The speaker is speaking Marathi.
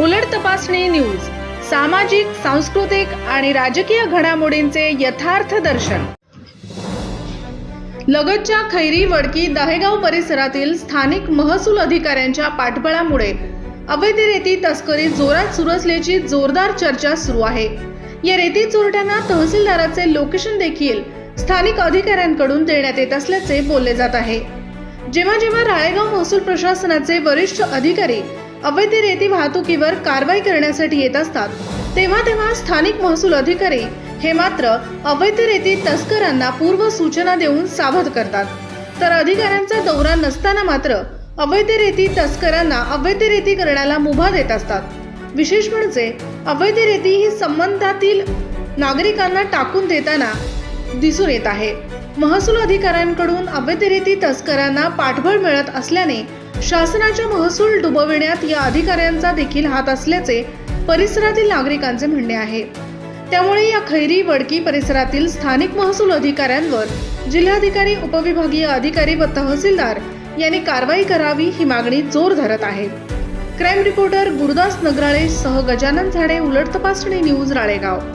उलट तपासणी न्यूज सामाजिक सांस्कृतिक आणि राजकीय घडामोडींचे यथार्थ दर्शन. लगतच्या खैरी वडकी दहेगाव परिसरातील स्थानिक महसूल अधिकाऱ्यांच्या पाठबळामुळे अवैध रेती तस्करी जोरात सुरू असल्याची जोरदार चर्चा सुरू आहे. या रेती चोरट्यांना तहसीलदाराचे लोकेशन देखील स्थानिक अधिकाऱ्यांकडून देण्यात येत असल्याचे बोलले जात आहे. जेव्हा जेव्हा राळेगाव महसूल प्रशासनाचे वरिष्ठ अधिकारी अवैध रेती वाहतुकीवर कारवाई करण्यासाठी येत असतात. तेव्हा तेव्हा स्थानिक महसूल अधिकारी हे मात्र अवैध रेती तस्करांना पूर्व सूचना देऊन सावध करतात. तर अधिकाऱ्यांचा दौरा नसताना मात्र अवैध रेती तस्करांना अवैध रेती करण्याला मुभा देत असतात. विशेष म्हणजे अवैध रेती ही संबंधातील नागरिकांना टाकून देताना दिसून येत आहे. महसूल अधिकाऱ्यांकडून अवैध रेती तस्करांना पाठबळ मिळत असल्याने शासनाच्या महसूल डुबविण्यात या अधिकाऱ्यांचा देखील हात असल्याचे परिसरातील नागरिकांचे म्हणणे आहे. त्यामुळे या खैरी वडकी परिसरातील स्थानिक महसूल अधिकाऱ्यांवर जिल्हाधिकारी उपविभागीय अधिकारी व तहसीलदार यांनी कारवाई करावी ही मागणी जोर धरत आहे. क्राईम रिपोर्टर गुरुदास नगराळे सह गजानन झाडे उलट तपासणी न्यूज राळेगाव.